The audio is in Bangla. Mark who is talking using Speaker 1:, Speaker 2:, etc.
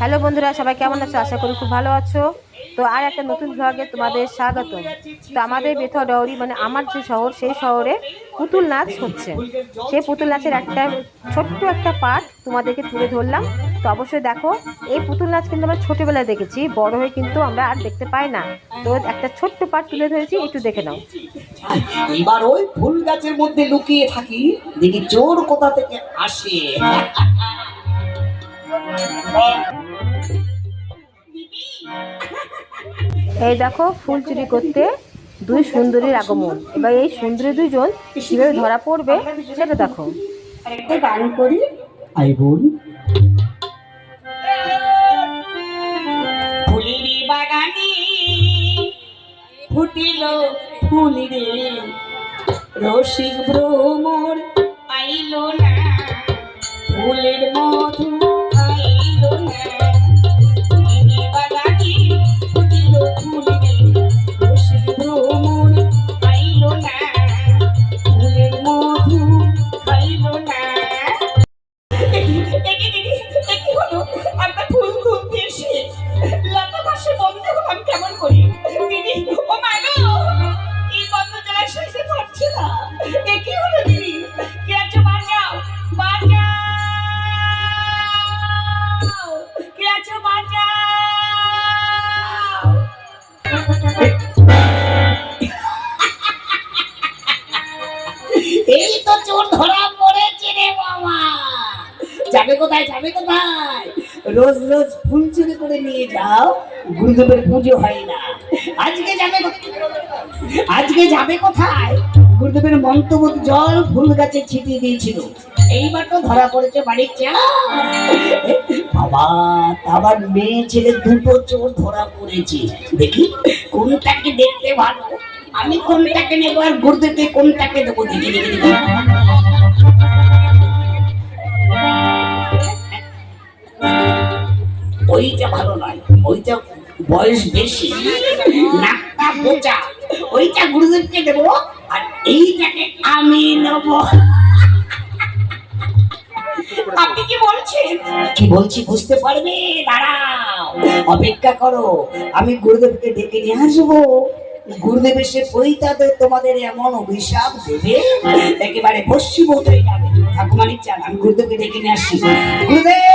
Speaker 1: হ্যালো বন্ধুরা, সবাই কেমন আছো? আশা করি খুব ভালো আছো। তো আর একটা নতুন ব্লগে তোমাদের স্বাগত। তো আমাদের বেথা ডৌরি মানে আমার যে শহর, সেই শহরে পুতুল নাচ হচ্ছে। সেই পুতুল নাচের একটা ছোট্ট একটা পার্ট তোমাদেরকে তুলে ধরলাম। তো অবশ্যই দেখো, এই পুতুল নাচ কিন্তু আমরা ছোটোবেলায় দেখেছি, বড় হয়ে কিন্তু আমরা আর দেখতে পাই না। তো একটা ছোট্ট পার্ট তুলে ধরেছি, একটু দেখে নাও।
Speaker 2: এবার ওই ফুল গাছের মধ্যে লুকিয়ে থাকি, দেখি চোর কোথা থেকে আসে।
Speaker 1: এই দেখো ফুল চুরি করতে দুই সুন্দরীর আগমন। এবার এই সুন্দরী দুজন কীভাবে ধরা পড়বে সেটা দেখো।
Speaker 2: গান করি। আই বোন। ফুলের বাগানে ফুটিল ফুল রে। রসিক ভ্রমর পাইল না ফুলের মধু। দেখি যাবে কোথায়? যাবে কোথায়? রোজ রোজ ফুল চুরি করে নিয়ে যাও, গুরুদেবের পুজো হয় না। আজকে যাবে আজকে যাবে কোথায়? গুরুদেবের মন্তব্য জল ফুল গাছে ছিটিয়ে দিয়েছিল। এইবার তো ধরা পড়েছে বাড়ির চা বাবা আবার মেয়ে ছেলে দুটো চোর ধরা পড়েছে। দেখি কোনটাকে দেখতে ভালো? আমি কোনটাকে নেব আর গুরুদেবকে কোনটাকে দেবো? দেখি দেখি দেখি। ওইটা ভালো নয়। ওইটা বয়স বেশি, নাকটা বোচা ওইটা গুরুদেবকে দেবো, আর এইটাকে আমি নেব। আপনি কি বলছেন? কি বলছি বুঝতে পারবে? দাঁড়াও, অপেক্ষা করো। আমি গুরুদেবকে ডেকে নিয়ে আসব। গুরুদেব এসে পৈতাতে তোমাদের এমন অভিশাপ দেবে, একেবারে ভস্মীভূত হয়ে যাবে। ঠাকুমানি চান, আমি গুরুদেবকে ডেকে নিয়ে আসছি। গুরুদেব!